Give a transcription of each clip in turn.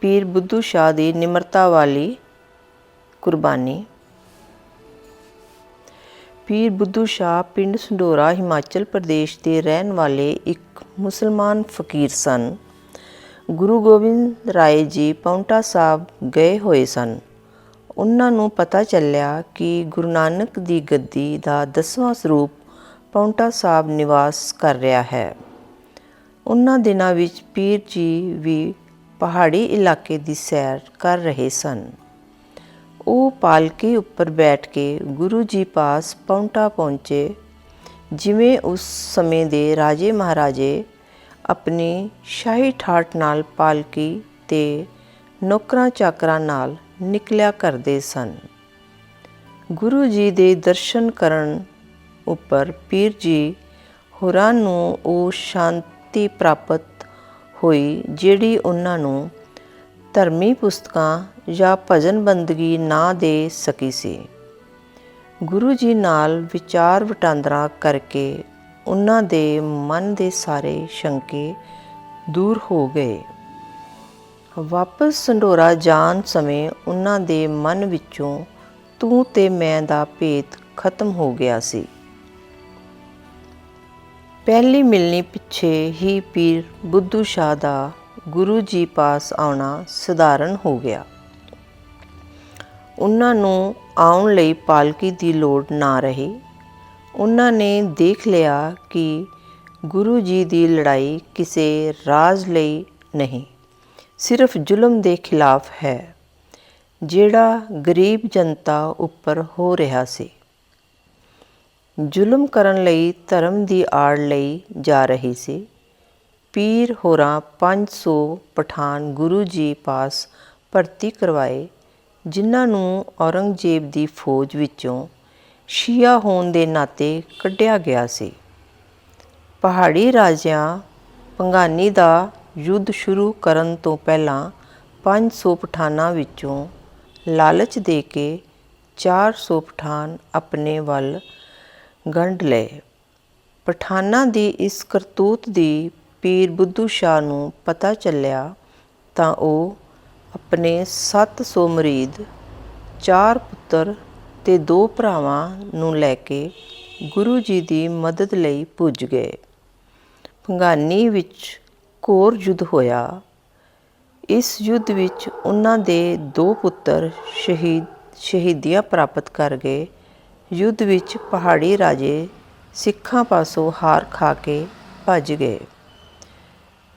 ਪੀਰ ਬੁੱਧੂ ਸ਼ਾਹ ਦੀ ਨਿਮਰਤਾ ਵਾਲੀ ਕੁਰਬਾਨੀ। ਪੀਰ ਬੁੱਧੂ ਸ਼ਾਹ ਪਿੰਡ ਸੰਡੋਰਾ, ਹਿਮਾਚਲ ਪ੍ਰਦੇਸ਼ ਦੇ ਰਹਿਣ ਵਾਲੇ ਇੱਕ ਮੁਸਲਮਾਨ ਫਕੀਰ ਸਨ। ਗੁਰੂ ਗੋਬਿੰਦ ਰਾਏ ਜੀ ਪੌਂਟਾ ਸਾਹਿਬ ਗਏ ਹੋਏ ਸਨ। ਉਹਨਾਂ ਨੂੰ ਪਤਾ ਚੱਲਿਆ ਕਿ ਗੁਰੂ ਨਾਨਕ ਦੀ ਗੱਦੀ ਦਾ ਦਸਵਾਂ ਸਰੂਪ ਪੌਂਟਾ ਸਾਹਿਬ ਨਿਵਾਸ ਕਰ ਰਿਹਾ ਹੈ। ਉਹਨਾਂ ਦਿਨਾਂ ਵਿੱਚ ਪੀਰ ਜੀ ਵੀ ਪਹਾੜੀ ਇਲਾਕੇ ਦੀ ਸੈਰ ਕਰ ਰਹੇ ਸਨ। ਉਹ ਪਾਲਕੀ ਉੱਪਰ ਬੈਠ ਕੇ ਗੁਰੂ ਜੀ ਪਾਸ ਪੌਂਟਾ ਪਹੁੰਚੇ, ਜਿਵੇਂ ਉਸ ਸਮੇਂ ਦੇ ਰਾਜੇ ਮਹਾਰਾਜੇ ਆਪਣੀ ਸ਼ਾਹੀ ਠਾਠ ਨਾਲ ਪਾਲਕੀ ਤੇ ਨੌਕਰਾਂ ਚਾਕਰਾਂ ਨਾਲ ਨਿਕਲਿਆ ਕਰਦੇ ਸਨ। ਗੁਰੂ ਜੀ ਦੇ ਦਰਸ਼ਨ ਕਰਨ ਉੱਪਰ ਪੀਰ ਜੀ ਹੋਰਾਂ ਨੂੰ ਉਹ ਸ਼ਾਂਤੀ ਪ੍ਰਾਪਤ ਹੋਈ ਜਿਹੜੀ ਉਹਨਾਂ ਨੂੰ ਧਰਮੀ ਪੁਸਤਕਾਂ ਜਾਂ ਭਜਨ ਬੰਦਗੀ ਨਾ ਦੇ ਸਕੀ ਸੀ। ਗੁਰੂ ਜੀ ਨਾਲ ਵਿਚਾਰ ਵਟਾਂਦਰਾ ਕਰਕੇ ਉਹਨਾਂ ਦੇ ਮਨ ਦੇ ਸਾਰੇ ਸ਼ੰਕੇ ਦੂਰ ਹੋ ਗਏ। ਵਾਪਸ ਸੰਡੋਰਾ ਜਾਣ ਸਮੇਂ ਉਹਨਾਂ ਦੇ ਮਨ ਵਿੱਚੋਂ ਤੂੰ ਤੇ ਮੈਂ ਦਾ ਭੇਦ ਖਤਮ ਹੋ ਗਿਆ ਸੀ। ਪਹਿਲੀ ਮਿਲਣੀ ਪਿੱਛੇ ਹੀ ਪੀਰ ਬੁੱਧੂ ਸ਼ਾਹ ਦਾ ਗੁਰੂ ਜੀ ਪਾਸ ਆਉਣਾ ਸਧਾਰਨ ਹੋ ਗਿਆ। ਉਹਨਾਂ ਨੂੰ ਆਉਣ ਲਈ ਪਾਲਕੀ ਦੀ ਲੋੜ ਨਾ ਰਹੀ। ਉਹਨਾਂ ਨੇ ਦੇਖ ਲਿਆ ਕਿ ਗੁਰੂ ਜੀ ਦੀ ਲੜਾਈ ਕਿਸੇ ਰਾਜ ਲਈ ਨਹੀਂ, ਸਿਰਫ ਜ਼ੁਲਮ ਦੇ ਖਿਲਾਫ ਹੈ, ਜਿਹੜਾ ਗਰੀਬ ਜਨਤਾ ਉੱਪਰ ਹੋ ਰਿਹਾ ਸੀ। ਜ਼ੁਲਮ ਕਰਨ ਲਈ ਧਰਮ ਦੀ ਆੜ ਲਈ ਜਾ ਰਹੀ ਸੀ। ਪੀਰ ਹੋਰਾਂ 500 ਪਠਾਨ ਗੁਰੂ ਜੀ ਪਾਸ ਭਰਤੀ ਕਰਵਾਏ, ਜਿਨ੍ਹਾਂ ਨੂੰ ਔਰੰਗਜ਼ੇਬ ਦੀ ਫੌਜ ਵਿੱਚੋਂ ਸ਼ੀਆ ਹੋਣ ਦੇ ਨਾਤੇ ਕੱਢਿਆ ਗਿਆ ਸੀ। ਪਹਾੜੀ ਰਾਜਿਆਂ ਪੰਗਾਨੀ ਦਾ ਯੁੱਧ ਸ਼ੁਰੂ ਕਰਨ ਤੋਂ ਪਹਿਲਾਂ 500 ਪਠਾਨਾਂ ਵਿੱਚੋਂ ਲਾਲਚ ਦੇ ਕੇ 400 ਪਠਾਨ ਆਪਣੇ ਵੱਲ ਗੰਢ ਲਏ। ਪਠਾਨਾਂ ਦੀ ਇਸ ਕਰਤੂਤ ਦੀ ਪੀਰ ਬੁੱਧੂ ਸ਼ਾਹ ਨੂੰ ਪਤਾ ਚੱਲਿਆ ਤਾਂ ਉਹ ਆਪਣੇ 700 ਮਰੀਦ ਚਾਰ ਪੁੱਤਰ ਤੇ ਦੋ ਭਰਾਵਾਂ ਨੂੰ ਲੈ ਕੇ ਗੁਰੂ ਜੀ ਦੀ ਮਦਦ ਲਈ ਪੁੱਜ ਗਏ। ਭੰਗਾਨੀ ਵਿੱਚ ਘੋਰ ਯੁੱਧ ਹੋਇਆ। ਇਸ ਯੁੱਧ ਵਿੱਚ ਉਹਨਾਂ ਦੇ ਦੋ ਪੁੱਤਰ ਸ਼ਹੀਦ, ਸ਼ਹੀਦੀਆਂ ਪ੍ਰਾਪਤ ਕਰ ਗਏ। ਯੁੱਧ ਵਿੱਚ ਪਹਾੜੀ ਰਾਜੇ ਸਿੱਖਾਂ ਪਾਸੋਂ ਹਾਰ ਖਾ ਕੇ ਭੱਜ ਗਏ।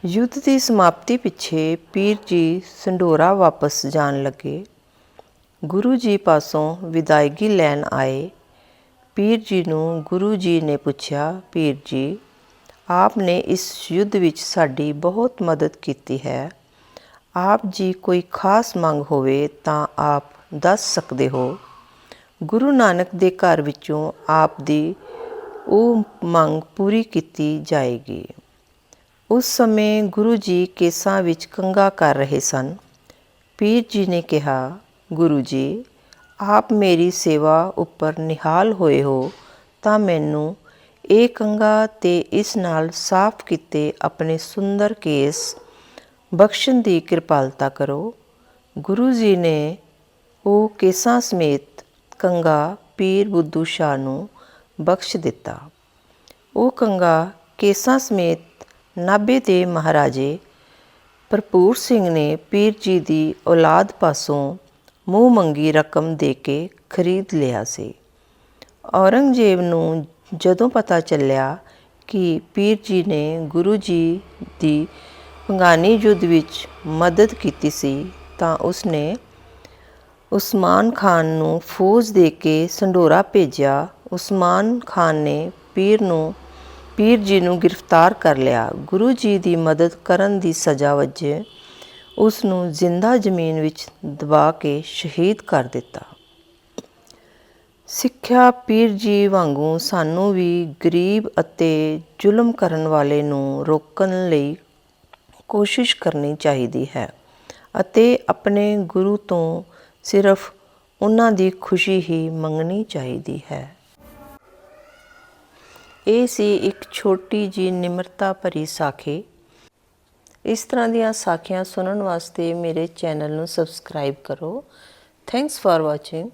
ਯੁੱਧ ਦੀ ਸਮਾਪਤੀ ਪਿੱਛੇ ਪੀਰ ਜੀ ਸੰਡੋਰਾ ਵਾਪਸ ਜਾਣ ਲੱਗੇ। ਗੁਰੂ ਜੀ ਪਾਸੋਂ ਵਿਦਾਇਗੀ ਲੈਣ ਆਏ। ਪੀਰ ਜੀ ਨੂੰ ਗੁਰੂ ਜੀ ਨੇ ਪੁੱਛਿਆ, ਪੀਰ ਜੀ ਆਪ ਨੇ ਇਸ ਯੁੱਧ ਵਿੱਚ ਸਾਡੀ ਬਹੁਤ ਮਦਦ ਕੀਤੀ ਹੈ। ਆਪ ਜੀ ਕੋਈ ਖਾਸ ਮੰਗ ਹੋਵੇ ਤਾਂ ਆਪ ਦੱਸ ਸਕਦੇ ਹੋ? ਗੁਰੂ ਨਾਨਕ ਦੇ ਘਰ ਵਿੱਚੋਂ ਆਪ ਦੀ ਉਹ ਮੰਗ ਪੂਰੀ ਕੀਤੀ ਜਾਏਗੀ। ਉਸ ਸਮੇਂ ਗੁਰੂ ਜੀ ਕੇਸਾਂ ਵਿੱਚ ਕੰਗਾ ਕਰ ਰਹੇ ਸਨ। ਪੀਰ ਜੀ ਨੇ ਕਿਹਾ, ਗੁਰੂ ਜੀ, ਆਪ ਮੇਰੀ ਸੇਵਾ ਉੱਪਰ ਨਿਹਾਲ ਹੋਏ ਹੋ, ਤਾਂ ਮੈਨੂੰ ਇਹ ਕੰਗਾ ਤੇ ਇਸ ਨਾਲ ਸਾਫ਼ ਕੀਤੇ ਆਪਣੇ ਸੁੰਦਰ ਕੇਸ ਬਖਸ਼ਣ ਦੀ ਕਿਰਪਾਲਤਾ ਕਰੋ। ਗੁਰੂ ਜੀ ਨੇ ਉਹ ਕੇਸਾਂ ਸਮੇਤ ਕੰਘਾ ਪੀਰ ਬੁੱਧੂ ਸ਼ਾਹ ਨੂੰ ਬਖਸ਼ ਦਿੱਤਾ। ਉਹ ਕੰਘਾ ਕੇਸਾਂ ਸਮੇਤ ਨਾਭੇ ਦੇ ਮਹਾਰਾਜੇ ਭਰਪੂਰ ਸਿੰਘ ਨੇ ਪੀਰ ਜੀ ਦੀ ਔਲਾਦ ਪਾਸੋਂ ਮੂੰਹ ਮੰਗੀ ਰਕਮ ਦੇ ਕੇ ਖਰੀਦ ਲਿਆ ਸੀ। ਔਰੰਗਜ਼ੇਬ ਨੂੰ ਜਦੋਂ ਪਤਾ ਚੱਲਿਆ ਕਿ ਪੀਰ ਜੀ ਨੇ ਗੁਰੂ ਜੀ ਦੀ ਪੰਗਾਨੀ ਯੁੱਧ ਵਿੱਚ ਮਦਦ ਕੀਤੀ ਸੀ ਤਾਂ ਉਸਨੇ ਉਸਮਾਨ ਖਾਨ ਨੂੰ ਫੌਜ ਦੇ ਕੇ ਸੰਡੋਰਾ ਭੇਜਿਆ। ਉਸਮਾਨ ਖਾਨ ਨੇ ਪੀਰ ਨੂੰ, ਪੀਰ ਜੀ ਨੂੰ ਗ੍ਰਿਫਤਾਰ ਕਰ ਲਿਆ। ਗੁਰੂ ਜੀ ਦੀ ਮਦਦ ਕਰਨ ਦੀ ਸਜ਼ਾ ਵਜੇ ਉਸ ਨੂੰ ਜ਼ਿੰਦਾ ਜ਼ਮੀਨ ਵਿੱਚ ਦਬਾ ਕੇ ਸ਼ਹੀਦ ਕਰ ਦਿੱਤਾ। ਸਿੱਖਿਆ ਪੀਰ ਜੀ ਵਾਂਗੂ ਸਾਨੂੰ ਵੀ ਗਰੀਬ ਅਤੇ ਜ਼ੁਲਮ ਕਰਨ ਵਾਲੇ ਨੂੰ ਰੋਕਣ ਲਈ ਕੋਸ਼ਿਸ਼ ਕਰਨੀ ਚਾਹੀਦੀ ਹੈ ਅਤੇ ਆਪਣੇ ਗੁਰੂ ਤੋਂ ਸਿਰਫ ਉਹਨਾਂ ਦੀ ਖੁਸ਼ੀ ਹੀ ਮੰਗਣੀ ਚਾਹੀਦੀ ਹੈ। ਇਹ ਸੀ ਇੱਕ ਛੋਟੀ ਜੀ ਨਿਮਰਤਾ ਭਰੀ ਸਾਖੀ। ਇਸ ਤਰ੍ਹਾਂ ਦੀਆਂ ਸਾਖੀਆਂ ਸੁਣਨ ਵਾਸਤੇ ਮੇਰੇ ਚੈਨਲ ਨੂੰ ਸਬਸਕ੍ਰਾਈਬ ਕਰੋ। Thanks for watching